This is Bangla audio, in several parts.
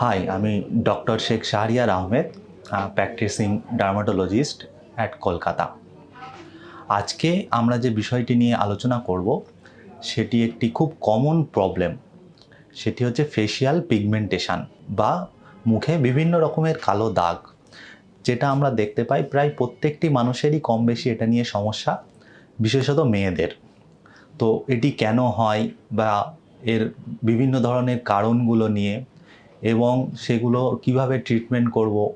হাই আমি doctor Sheikh Shahriar Ahmed practising dermatologist at Kolkata আজকে আমরা যে বিষয়টি নিয়ে আলোচনা করব, সেটি একটি খুব কমন প্রবলেম সেটি হচ্ছে ফেশিয়াল পিগমেন্টেশন বা মুখে বিভিন্ন রকমের কালো দাগ, যেটা আমরা দেখতে পাই প্রায় প্রত্যেকটি মানুষেরই কম বেশি এটা নিয়ে সমস্যা, বিশেষত মেয়েদের। তো এটি কেন হয় বা এর বিভিন্ন ধরনের কারণগুলো নিয়ে এবং সেগুলো কীভাবে ট্রিটমেন্ট করব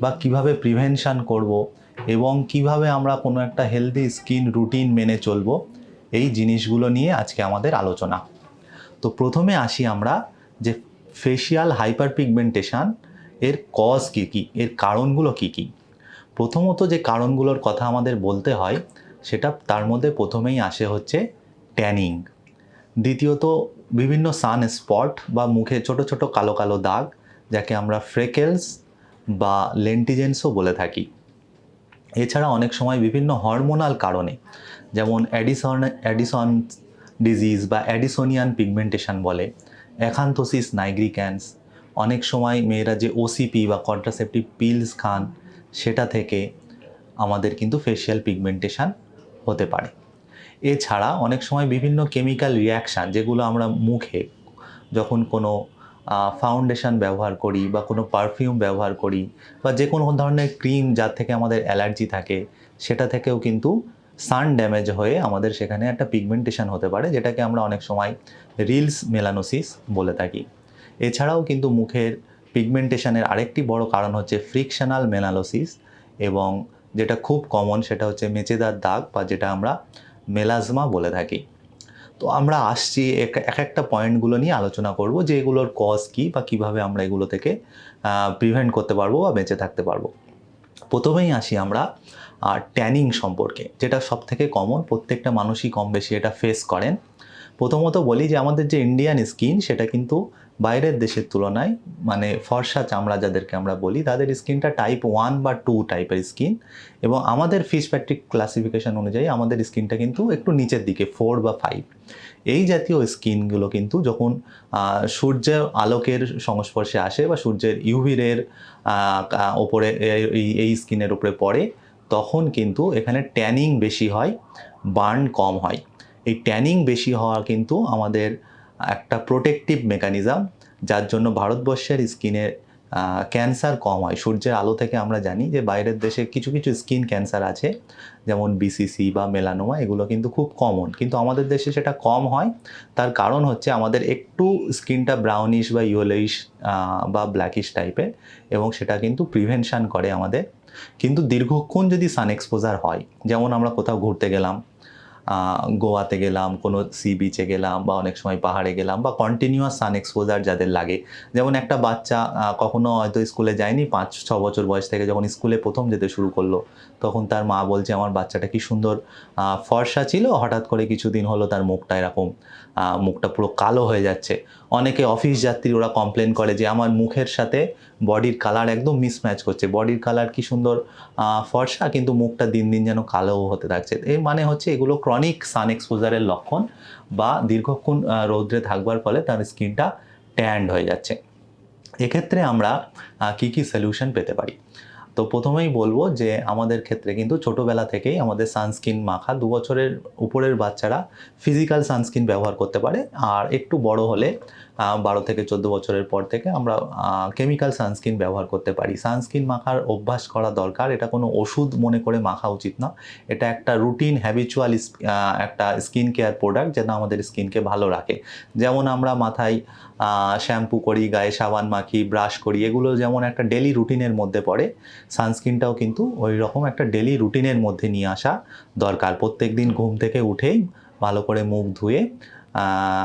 বা কীভাবে প্রিভেনশান করব এবং কীভাবে আমরা কোনো একটা হেলদি স্কিন রুটিন মেনে চলব, এই জিনিসগুলো নিয়ে আজকে আমাদের আলোচনা। তো প্রথমে আসি আমরা যে ফেশিয়াল হাইপার পিগমেন্টেশন এর কজ কী কী, এর কারণগুলো কী কী। প্রথমত যে কারণগুলোর কথা আমাদের বলতে হয়, সেটা তার মধ্যে প্রথমেই আসে হচ্ছে ট্যানিং দ্বিতীয়ত বিভিন্ন সান স্পট বা মুখে ছোট ছোট কালো কালো দাগ, যাকে আমরা ফ্রেকেলস বা লেন্টিজেন্সও বলে থাকি। এছাড়া অনেক সময় বিভিন্ন হরমোনাল কারণে, যেমন অ্যাডিসন অ্যাডিসন ডিজিজ বা অ্যাডিসোনিয়ান পিগমেন্টেশন বলে অ্যাখান্থোসিস নাইগ্রিক্যান্স অনেক সময় মেয়েরা যে ওসিপি বা কন্ট্রাসেপটিভ পিলস খান, সেটা থেকে আমাদের কিন্তু ফেশিয়াল পিগমেন্টেশান হতে পারে। এছাড়া অনেক সময় বিভিন্ন কেমিক্যাল রিয়াকশান যেগুলো আমরা মুখে, যখন কোনো ফাউন্ডেশন ব্যবহার করি বা কোনো পারফিউম ব্যবহার করি বা যে কোনো ধরনের ক্রিম যার থেকে আমাদের অ্যালার্জি থাকে, সেটা থেকেও কিন্তু সান ড্যামেজ হয়ে আমাদের সেখানে একটা পিগমেন্টেশন হতে পারে, যেটাকে আমরা অনেক সময় রিলস মেলানোসিস বলে থাকি। এছাড়াও কিন্তু মুখের পিগমেন্টেশনের আরেকটি বড় কারণ হচ্ছে ফ্রিকশনাল মেলানোসিস এবং যেটা খুব কমন সেটা হচ্ছে মেচেদার দাগ বা যেটা আমরা মেলাজমা বলে থাকি। তো আমরা আসছি এক এক একটা পয়েন্টগুলো নিয়ে আলোচনা করব যে এগুলোর কজ কী বা কীভাবে আমরা এগুলো থেকে প্রিভেন্ট করতে পারব বা বেঁচে থাকতে পারব। প্রথমেই আসি আমরা ট্যানিং সম্পর্কে, যেটা সব থেকে কমন প্রত্যেকটা মানুষই কম বেশি এটা ফেস করেন। প্রথমত বলি যে আমাদের যে ইন্ডিয়ান স্কিন সেটা কিন্তু বাইরের দেশের তুলনায় মানে ফর্সা চামড়া যাদেরকে আমরা বলি, তাদের স্কিনটা টাইপ ওয়ান বা টু টাইপের স্কিন এবং আমাদের ফিস প্যাট্রিক ক্লাসিফিকেশন অনুযায়ী আমাদের স্কিনটা কিন্তু একটু নিচের দিকে ফোর বা ফাইভ এই জাতীয় স্কিনগুলো কিন্তু যখন সূর্যের আলোকের সংস্পর্শে আসে বা সূর্যের ইউভিরের ওপরে, এই এই স্কিনের উপরে পড়ে, তখন কিন্তু এখানে ট্যানিং বেশি হয় বার্ন কম হয়। এই ট্যানিং বেশি হওয়া কিন্তু আমাদের একটা প্রোটেকটিভ মেকানিজম যার জন্য ভারতবর্ষের স্কিনের ক্যান্সার কম হয়। সূর্যের আলো থেকে আমরা জানি যে বাইরের দেশে কিছু কিছু স্কিন ক্যান্সার আছে, যেমন বিসিসি বা মেলানোমা এগুলো কিন্তু খুব কমন কিন্তু আমাদের দেশে সেটা কম হয়। তার কারণ হচ্ছে আমাদের একটু স্কিনটা ব্রাউনিশ বা ইয়েলোইশ বা ব্ল্যাকিশ টাইপের এবং সেটা কিন্তু প্রিভেনশান করে আমাদের। কিন্তু দীর্ঘক্ষণ যদি সান এক্সপোজার হয়, যেমন আমরা কোথাও ঘুরতে গেলাম গোয়াতে গেলাম, কোনো সি বিচে গেলাম বা অনেক সময় পাহাড়ে গেলাম বা কন্টিনিউয়াস সান এক্সপোজার যাদের লাগে। যেমন একটা বাচ্চা কখনো হয়তো স্কুলে যায়নি, পাঁচ, ছ বছর বয়স থেকে যখন স্কুলে প্রথম যেতে শুরু করল, তখন তার মা বলছে, আমার বাচ্চাটা কি সুন্দর ফর্সা ছিল? হঠাৎ করে কিছুদিন হলো তার মুখটা এরকম মুখটা পুরো কালো হয়ে যাচ্ছে। অনেকে অফিস যাত্রী ওরা কমপ্লেন করে যে, আমার মুখের সাথে বডির কালার একদম মিসম্যাচ করছে। বডির কালার কি সুন্দর ফর্সা, কিন্তু মুখটা দিন দিন যেন কালো হতে থাকছে। এর মানে হচ্ছে এগুলো ক্রনিক সান এক্সপোজারের লক্ষণ বা দীর্ঘক্ষণ রৌদ্রে থাকবার ফলে তার স্কিনটা ট্যান্ড হয়ে যাচ্ছে। এক্ষেত্রে আমরা কি কি সলিউশন পেতে পারি? তো প্রথমেই বলব যে আমাদের ক্ষেত্রে কিন্তু ছোটোবেলা থেকেই আমাদের সানস্ক্রিন মাখা, দু বছরের উপরের বাচ্চারা ফিজিক্যাল সানস্ক্রিন ব্যবহার করতে পারে। আর একটু বড় হলে বারো থেকে চোদ্দ বছরের পর থেকে আমরা কেমিক্যাল সানস্ক্রিন ব্যবহার করতে পারি। সানস্ক্রিন মাখার অভ্যাস করা দরকার। এটা কোনো ওষুধ মনে করে মাখা উচিত না। এটা একটা রুটিন হ্যাবিচুয়াল একটা স্কিন কেয়ার প্রোডাক্ট যেটা আমাদের স্কিনকে ভালো রাখে। যেমন আমরা মাথায় শ্যাম্পু করি, গায়ে সাবান মাখি ব্রাশ করি, এগুলো যেমন একটা ডেলি রুটিনের মধ্যে পড়ে সানস্ক্রিনটাও কিন্তু ওই রকম একটা ডেলি রুটিনের মধ্যে নিয়ে আসা দরকার। প্রত্যেক দিন ঘুম থেকে উঠেই ভালো করে মুখ ধুয়ে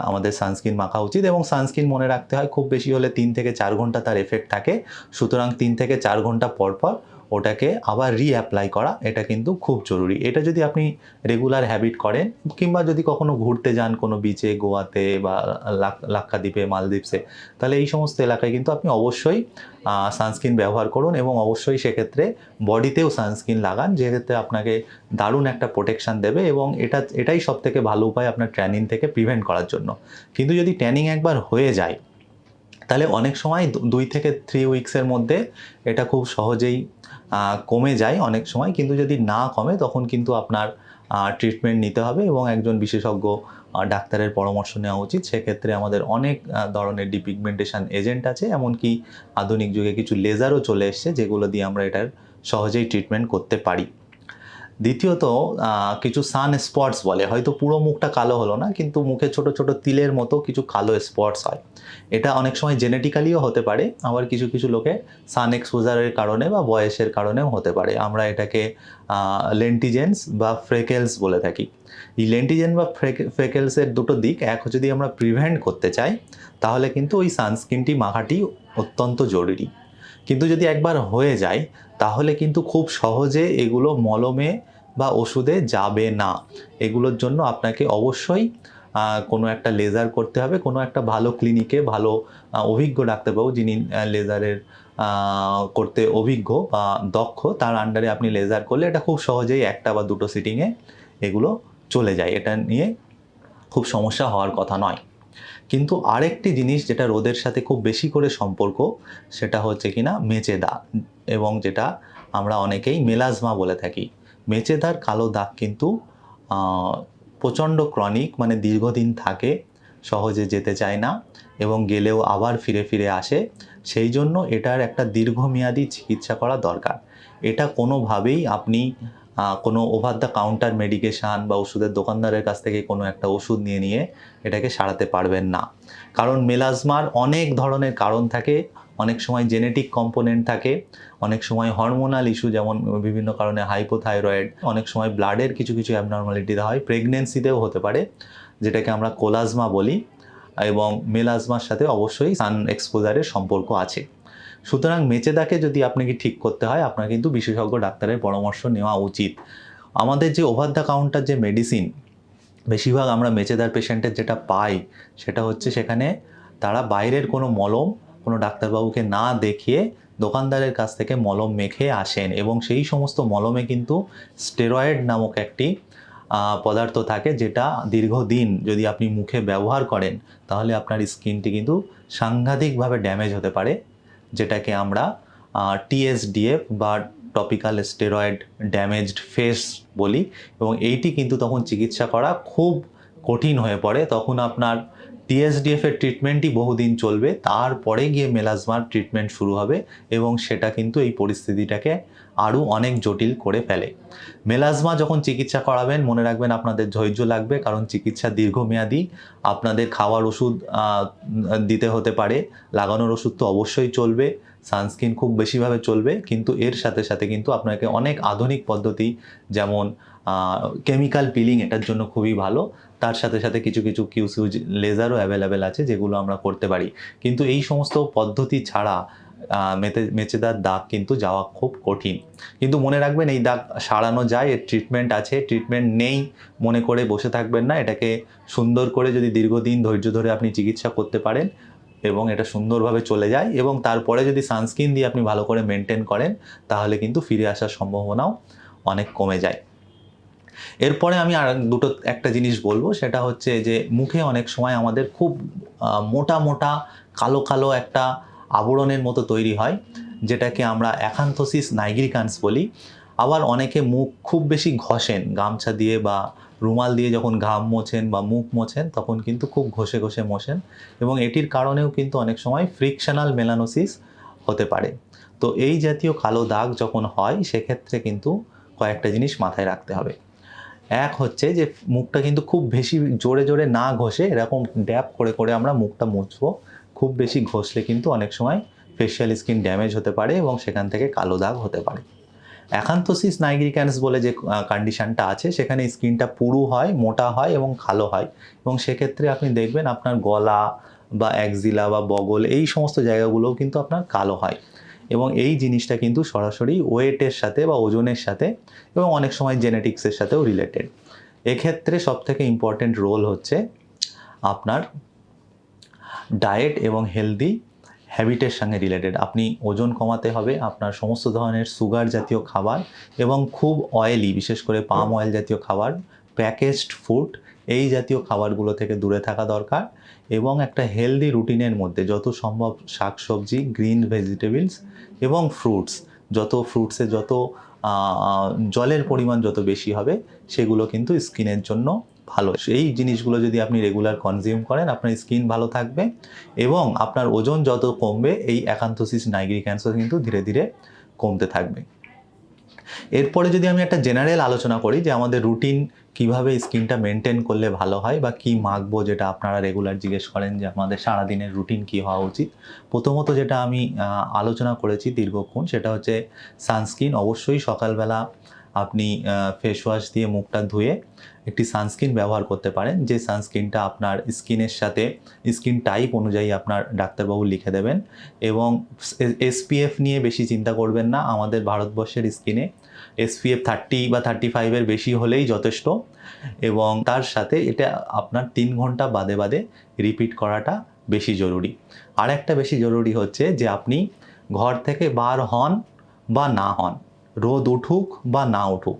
আমাদের সানস্ক্রিন মাখা উচিত এবং সানস্ক্রিন মনে রাখতে হয় খুব বেশি হলে তিন থেকে চার ঘণ্টা তার এফেক্ট থাকে। সুতরাং তিন থেকে চার ঘণ্টা পর পর ওটাকে আবার রিঅ্যাপ্লাই করা, এটা কিন্তু খুব জরুরি। এটা যদি আপনি রেগুলার হ্যাবিট করেন, কিংবা যদি কখনো ঘুরতে যান কোনো বিচে গোয়াতে বা লাক্ষাদ্বীপে, মালদ্বীপসে, তাহলে এই সমস্ত এলাকায় কিন্তু আপনি অবশ্যই সানস্ক্রিন ব্যবহার করুন এবং অবশ্যই সেক্ষেত্রে বডিতেও সানস্ক্রিন লাগান, যেক্ষেত্রে আপনাকে দারুণ একটা প্রোটেকশান দেবে এবং এটা, এটাই সব থেকে ভালো উপায় আপনার ট্যানিং থেকে প্রিভেন্ট করার জন্য। কিন্তু যদি ট্যানিং একবার হয়ে যায়, তাহলে অনেক সময় দুই থেকে থ্রি উইকসের মধ্যে এটা খুব সহজেই কমে যায় অনেক সময়। কিন্তু যদি না কমে, তখন কিন্তু আপনার ট্রিটমেন্ট নিতে হবে এবং একজন বিশেষজ্ঞ ডাক্তারের পরামর্শ নেওয়া উচিত। সেক্ষেত্রে আমাদের অনেক ধরনের ডিপিগমেন্টেশন এজেন্ট আছে। এমনকি আধুনিক যুগে কিছু লেজারও চলে এসছে, যেগুলো দিয়ে আমরা এটার সহজেই ট্রিটমেন্ট করতে পারি। দ্বিতীয়ত কিছু সান স্পটস বলে, হয়তো পুরো মুখটা কালো হলো না, কিন্তু মুখে ছোট ছোট তিলের মতো কিছু কালো স্পটস হয়। এটা অনেক সময় জেনেটিক্যালিও হতে পারে, আবার কিছু কিছু লোকে সান এক্সপোজারের কারণে বা বয়সের কারণেও হতে পারে। আমরা এটাকে লেন্টিজেন্স বা ফ্রেকেলস বলে থাকি। এই লেন্টিজেন বা ফ্রেকেলসের দুটো দিক, এক যদি আমরা প্রিভেন্ট করতে চাই, তাহলে কিন্তু ওই সানস্ক্রিনটি মাখাটি অত্যন্ত জরুরি। কিন্তু যদি একবার হয়ে যায়, তাহলে কিন্তু খুব সহজে এগুলো মলমে বা ওষুধে যাবে না। এগুলোর জন্য আপনাকে অবশ্যই কোনো একটা লেজার করতে হবে, কোনো একটা ভালো ক্লিনিকে ভালো অভিজ্ঞ ডাক্তারবাবু যিনি লেজারের করতে অভিজ্ঞ বা দক্ষ, তার আন্ডারে আপনি লেজার করলে এটা খুব সহজেই একটা বা দুটো সিটিংয়ে এগুলো চলে যায়। এটা নিয়ে খুব সমস্যা হওয়ার কথা নয়। কিন্তু আরেকটি জিনিস যেটা রোদের সাথে খুব বেশি করে সম্পর্ক, সেটা হচ্ছে কিনা মেচেদা এবং যেটা আমরা অনেকেই মেলাজমা বলে থাকি। মেচেদার কালো দাগ কিন্তু প্রচণ্ড ক্রনিক মানে দীর্ঘদিন থাকে, সহজে যেতে চায় না এবং গেলেও আবার ফিরে ফিরে আসে, সেই জন্য এটার একটা দীর্ঘমেয়াদী চিকিৎসা করা দরকার। এটা কোনোভাবেই আপনি কোনো ওভার দ্য কাউন্টার মেডিকেশান বা ওষুধের দোকানদারের কাছ থেকে কোনো একটা ওষুধ নিয়ে নিয়ে এটাকে সারাতে পারবেন না। কারণ মেলাজমার অনেক ধরনের কারণ থাকে, অনেক সময় জেনেটিক কম্পোনেন্ট থাকে, অনেক সময় হরমোনাল ইস্যু যেমন বিভিন্ন কারণে হাইপোথাইরয়েড অনেক সময় ব্লাডের কিছু কিছু অ্যাবনর্মালিটি হয় প্রেগনেন্সিতেও হতে পারে, যেটাকে আমরা কোলাজমা বলি এবং মেলাজমার সাথে অবশ্যই সান এক্সপোজারের সম্পর্ক আছে। সুতরাং মেচেদাকে যদি আপনাকে ঠিক করতে হয়, আপনার কিন্তু বিশেষজ্ঞ ডাক্তারের পরামর্শ নেওয়া উচিত। আমাদের যে ওভার দ্য কাউন্টার যে মেডিসিন বেশিরভাগ আমরা মেচেদার পেশেন্টের যেটা পাই, সেটা হচ্ছে সেখানে তারা বাইরের কোনো মলম, কোনো ডাক্তারবাবুকে না দেখিয়ে দোকানদারের কাছ থেকে মলম মেখে আসেন এবং সেই সমস্ত মলমে কিন্তু স্টেরয়েড নামক একটি পদার্থ থাকে যেটা দীর্ঘদিন যদি আপনি মুখে ব্যবহার করেন, তাহলে আপনার স্কিনটি কিন্তু সাংঘাতিকভাবে ড্যামেজ হতে পারে। যেটাকে আমরা টিএসডিএফ বা টপিক্যাল স্টেরয়েড ড্যামেজড ফেস বলি এবং এইটি কিন্তু তখন চিকিৎসা করা খুব কঠিন হয়ে পড়ে। তখন আপনার টিএসডিএফ এর ট্রিটমেন্টই বহুদিন চলবে, তারপরে গিয়ে মেলাজমার ট্রিটমেন্ট শুরু হবে এবং সেটা কিন্তু এই পরিস্থিতিটাকে আরও অনেক জটিল করে ফেলে। মেলাজমা যখন চিকিৎসা করাবেন, মনে রাখবেন আপনাদের ধৈর্য লাগবে, কারণ চিকিৎসা দীর্ঘমেয়াদী, আপনাদের খাওয়ার ওষুধ দিতে হতে পারে, লাগানোর ওষুধ তো অবশ্যই চলবে। সানস্ক্রিন খুব বেশিভাবে চলবে, কিন্তু এর সাথে সাথে কিন্তু আপনাকে অনেক আধুনিক পদ্ধতি, যেমন কেমিক্যাল পিলিং এটার জন্য খুবই ভালো। তার সাথে সাথে কিছু কিছু কিউসিউজ লেজারও অ্যাভেলেবেল আছে, যেগুলো আমরা করতে পারি। কিন্তু এই সমস্ত পদ্ধতি ছাড়া মেতে, মেচেদার দাগ কিন্তু যাওয়া খুব কঠিন। কিন্তু মনে রাখবেন, এই দাগ সারানো যায়, এর ট্রিটমেন্ট আছে ট্রিটমেন্ট নেই, মনে করে বসে থাকবেন না। এটাকে সুন্দর করে যদি দীর্ঘদিন ধৈর্য ধরে আপনি চিকিৎসা করতে পারেন এবং এটা সুন্দরভাবে চলে যায় এবং তারপরে যদি সানস্ক্রিন দিয়ে আপনি ভালো করে মেনটেন করেন, তাহলে কিন্তু ফিরে আসার সম্ভাবনাও অনেক কমে যায়। এরপরে আমি আর দুটো, একটা জিনিস বলব, সেটা হচ্ছে যে মুখে অনেক সময় আমাদের খুব মোটা মোটা, কালো কালো একটা আবরণের মতো তৈরি হয়, যেটাকে আমরা অ্যাকান্থোসিস নাইগ্রিকান্স বলি। আবার অনেকে মুখ খুব বেশি ঘষেন, গামছা দিয়ে বা রুমাল দিয়ে যখন ঘাম মোছেন বা মুখ মোছেন, তখন কিন্তু খুব ঘষে ঘষে মোছেন এবং এটির কারণেও কিন্তু অনেক সময় ফ্রিকশনাল মেলানোসিস হতে পারে। তো এই জাতীয় কালো দাগ যখন হয়, সেক্ষেত্রে কিন্তু কয়েকটা জিনিস মাথায় রাখতে হবে। এক হচ্ছে যে, মুখটা কিন্তু খুব বেশি জোরে জোরে না ঘষে, এরকম ড্যাপ করে করে আমরা মুখটা মুছবো। খুব বেশি ঘষলে কিন্তু অনেক সময় ফেশিয়াল স্কিন ড্যামেজ হতে পারে এবং সেখান থেকে কালো দাগ হতে পারে। অ্যাকান্থোসিস নাইগ্রিক্যান্স বলে যে কন্ডিশনটা আছে, সেখানে স্কিনটা পুরু হয়, মোটা হয় এবং কালো হয়। এবং সেক্ষেত্রে আপনি দেখবেন আপনার গলা বা একজিলা বা বগল, এই সমস্ত জায়গাগুলোও কিন্তু আপনার কালো হয়। এবং এই জিনিসটা কিন্তু সরাসরি ওয়েটের সাথে বা ওজনের সাথে এবং অনেক সময় জেনেটিক্সের সাথেও রিলেটেড এক্ষেত্রে সবথেকে ইম্পর্টেন্ট রোল হচ্ছে আপনার ডায়েট এবং হেলদি হ্যাবিটের সঙ্গে রিলেটেড আপনি ওজন কমাতে হবে, আপনার সমস্ত ধরনের সুগার জাতীয় খাবার এবং খুব অয়েলি বিশেষ করে পাম অয়েল জাতীয় খাবার প্যাকেজড ফুড এই জাতীয় খাবারগুলো থেকে দূরে থাকা দরকার এবং একটা হেলদি রুটিনের মধ্যে যত সম্ভব শাকসবজি গ্রিন ভেজিটেবলস এবং ফ্রুটস যত ফ্রুটসে যত জলের পরিমাণ যত বেশি হবে, সেগুলো কিন্তু স্কিনের জন্য ভালো। এই জিনিসগুলো যদি আপনি রেগুলার কনজিউম করেন, আপনার স্কিন ভালো থাকবে এবং আপনার ওজন যত কমবে, এই অ্যাকান্থোসিস নাইগ্রিক্যান্সও কিন্তু ধীরে ধীরে কমতে থাকবে। এরপরে যদি আমি একটা জেনারেল আলোচনা করি যে আমাদের রুটিন কীভাবে স্কিনটা মেনটেন করলে ভালো হয় বা কি মাখবো যেটা আপনারা রেগুলার জিজ্ঞেস করেন যে আমাদের সারাদিনের রুটিন কি হওয়া উচিত। প্রথমত যেটা আমি আলোচনা করেছি দীর্ঘক্ষণ সেটা হচ্ছে সানস্ক্রিন অবশ্যই সকালবেলা আপনি ফেস ওয়াশ দিয়ে মুখটা ধুয়ে একটি সানস্ক্রিন ব্যবহার করতে পারেন। যে সানস্ক্রিনটা আপনার স্কিনের সাথে স্কিন টাইপ অনুযায়ী আপনার ডাক্তারবাবু লিখে দেবেন এবং এসপিএফ নিয়ে বেশি চিন্তা করবেন না। আমাদের ভারতবর্ষের স্কিনে এসপিএফ থার্টি বা থার্টি ফাইভের বেশি হলেই যথেষ্ট এবং তার সাথে এটা আপনার তিন ঘণ্টা বাদে বাদে রিপিট করাটা বেশি জরুরি। আর একটা বেশি জরুরি হচ্ছে যে আপনি ঘর থেকে বার হন বা না হন। রোদ উঠুক বা না উঠুক,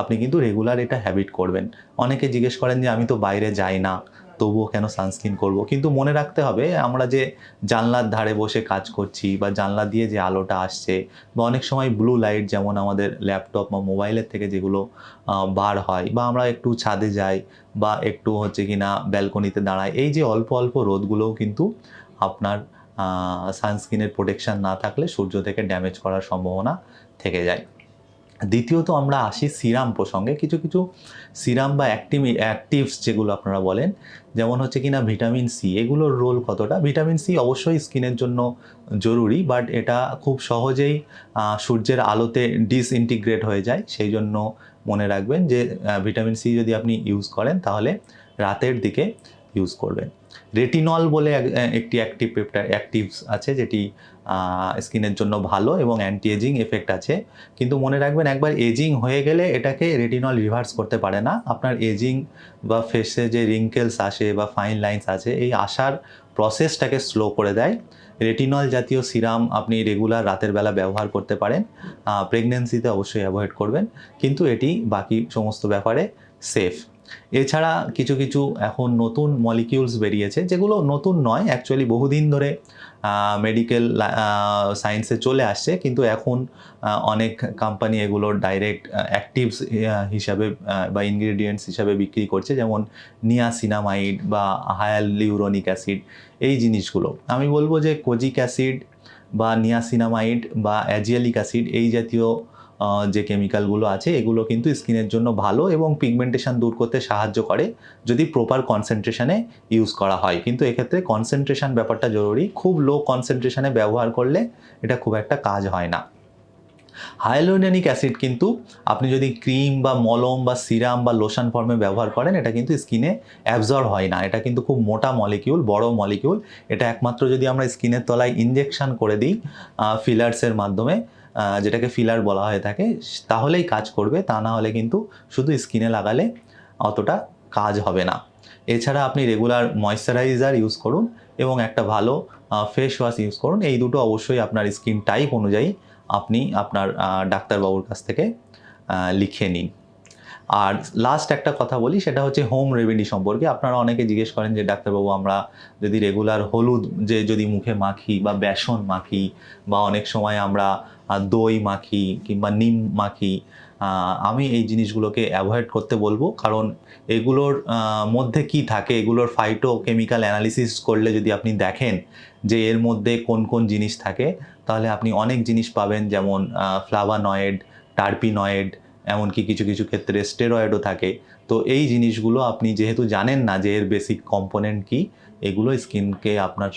আপনি কিন্তু রেগুলার এটা হ্যাবিট করবেন। অনেকে জিজ্ঞেস করেন যে, আমি তো বাইরে যাই না, তবুও কেন সানস্ক্রিন করব? কিন্তু মনে রাখতে হবে, আমরা যে জানলার ধারে বসে কাজ করছি বা জানলা দিয়ে যে আলোটা আসছে বা অনেক সময় ব্লু লাইট যেমন আমাদের ল্যাপটপ বা মোবাইলের থেকে যেগুলো বার হয় বা আমরা একটু ছাদে যাই বা একটু হচ্ছে কি না ব্যালকনিতে দাঁড়াই, এই যে অল্প অল্প রোদগুলোও কিন্তু আপনার সানস্ক্রিনের প্রোটেকশান না থাকলে সূর্য থেকে ড্যামেজ করার সম্ভাবনা থেকে যায়। দ্বিতীয়ত আমরা আসি সিরাম প্রসঙ্গে। কিছু কিছু সিরাম বা অ্যাক্টিভ অ্যাক্টিভস যেগুলো আপনারা বলেন, যেমন হচ্ছে কিনা ভিটামিন সি, এগুলোর রোল কতটা? ভিটামিন সি অবশ্যই স্কিনের জন্য জরুরি, বাট এটা খুব সহজেই সূর্যের আলোতে ডিসইন্টিগ্রেট হয়ে যায়। সেই জন্য মনে রাখবেন যে ভিটামিন সি যদি আপনি ইউজ করেন, তাহলে রাতের দিকে ইউজ করবেন। রেটিনল বলে একটি অ্যাক্টিভ পেপটাইড অ্যাক্টিভস আছে যেটি স্কিনের জন্য ভালো এবং অ্যান্টি এজিং এফেক্ট আছে। কিন্তু মনে রাখবেন একবার এজিং হয়ে গেলে এটাকে রেটিনল রিভার্স করতে পারে না। আপনার এজিং বা ফেসে যে রিঙ্কেলস আসে বা ফাইন লাইন্স আছে, এই আসার প্রসেসটাকে স্লো করে দেয়। রেটিনল জাতীয় সিরাম আপনি রেগুলার রাতের বেলা ব্যবহার করতে পারেন। প্রেগনেন্সিতে অবশ্যই অ্যাভয়েড করবেন। কিন্তু এটি বাকি সমস্ত ব্যাপারে সেফ এছাড়া কিছু কিছু এখন নতুন মলিকিউলস বেরিয়েছে, যেগুলো নতুন নয় অ্যাকচুয়ালি বহুদিন ধরে মেডিকেল সায়েন্সে চলে আসছে, কিন্তু এখন অনেক কোম্পানি এগুলোর ডাইরেক্ট অ্যাক্টিভস হিসাবে বা ইনগ্রেডিয়েন্টস হিসাবে বিক্রি করছে, যেমন নিয়াসিনামাইড বা হায়ালিউরনিক অ্যাসিড এই জিনিসগুলো। আমি বলব যে কোজিক অ্যাসিড বা নিয়াসিনামাইড বা অ্যাজিয়ালিক অ্যাসিড এই জাতীয় যে কেমিক্যালগুলো আছে, এগুলো কিন্তু স্কিনের জন্য ভালো এবং পিগমেন্টেশন দূর করতে সাহায্য করে যদি প্রপার কনসেন্ট্রেশনে ইউজ করা হয়। কিন্তু এক্ষেত্রে কনসেন্ট্রেশন ব্যাপারটা জরুরি। খুব লো কনসেন্ট্রেশনে ব্যবহার করলে এটা খুব একটা কাজ হয় না। হাইলোনিক অ্যাসিড কিন্তু আপনি যদি ক্রিম বা মলম বা সিরাম বা লোশন ফর্মে ব্যবহার করেন, এটা কিন্তু স্কিনে অ্যাবজর্ব হয় না। এটা কিন্তু খুব মোটা মলিকিউল বড় মলিকিউল এটা একমাত্র যদি আমরা স্কিনের তলায় ইনজেকশন করে দিই ফিলার্সের মাধ্যমে যেটাকে ফিলার বলা হয়ে থাকে, তাহলেই কাজ করবে, তা না হলে কিন্তু শুধু স্কিনে লাগালে অতটা কাজ হবে না। এছাড়া আপনি রেগুলার ময়শ্চারাইজার ইউজ করুন এবং একটা ভালো ফেস ওয়াশ ইউজ করুন। এই দুটো অবশ্যই আপনার স্কিন টাইপ অনুযায়ী আপনি আপনার ডাক্তারবাবুর কাছ থেকে লিখে নিন। আর লাস্ট একটা কথা বলি, সেটা হচ্ছে হোম রেমেডি সম্পর্কে। আপনারা অনেকে জিজ্ঞেস করেন যে, ডাক্তারবাবু, আমরা যদি রেগুলার হলুদ যে যদি মুখে মাখি বা বেসন মাখি বা অনেক সময় আমরা দই মাখি কিংবা নিম মাখি আমি এই জিনিসগুলোকে অ্যাভয়েড করতে বলব। কারণ এগুলোর মধ্যে কি থাকে? এগুলোর ফাইটো কেমিক্যাল অ্যানালিসিস করলে যদি আপনি দেখেন যে এর মধ্যে কোন কোন জিনিস থাকে, তাহলে আপনি অনেক জিনিস পাবেন। যেমন ফ্লাভানয়েড টার্পিনয়েড এমনকি কিছু কিছু ক্ষেত্রে স্টেরয়েডও থাকে। তো এই জিনিসগুলো আপনি যেহেতু জানেন না যে এর বেসিক কম্পোনেন্ট কি এগুলো স্কিনকে আপনার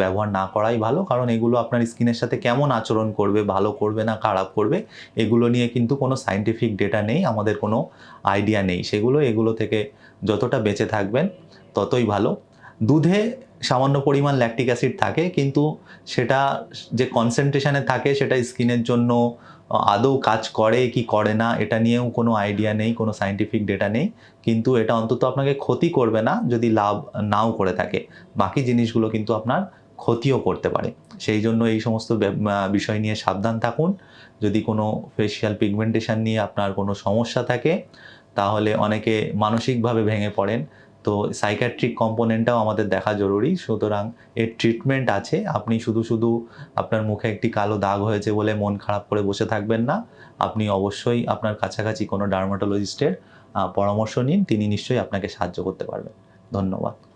ব্যবহার না করাই ভালো। কারণ এগুলো আপনার স্কিনের সাথে কেমন আচরণ করবে, ভালো করবে না খারাপ করবে, এগুলো নিয়ে কিন্তু কোনো সাইন্টিফিক ডেটা নেই, আমাদের কোনো আইডিয়া নেই। সেগুলো এগুলো থেকে যতটা বেঁচে থাকবেন, ততই ভালো। দুধে সামান্য পরিমাণ ল্যাকটিক অ্যাসিড থাকে, কিন্তু সেটা যে কনসেন্ট্রেশনে থাকে, সেটা স্কিনের জন্য আদৌ কাজ করে কি করে না, এটা নিয়েও কোনো আইডিয়া নেই, কোনো সাইন্টিফিক ডেটা নেই। কিন্তু এটা অন্তত আপনাকে ক্ষতি করবে না যদি লাভ নাও করে থাকে। বাকি জিনিসগুলো কিন্তু আপনার ক্ষতিও করতে পারে। সেই জন্য এই সমস্ত বিষয় নিয়ে সাবধান থাকুন। যদি কোনো ফেশিয়াল পিগমেন্টেশন নিয়ে আপনার কোনো সমস্যা থাকে, তাহলে অনেকে মানসিকভাবে ভেঙে পড়েন। তো সাইকাট্রিক কম্পোনেন্টটাও আমাদের দেখা জরুরি। সুতরাং এর ট্রিটমেন্ট আছে। আপনি শুধু শুধু আপনার মুখে একটি কালো দাগ হয়েছে বলে মন খারাপ করে বসে থাকবেন না। আপনি অবশ্যই আপনার কাছাকাছি কোনো ডার্মাটোলজিস্টের পরামর্শ নিন। তিনি নিশ্চয়ই আপনাকে সাহায্য করতে পারবেন। ধন্যবাদ।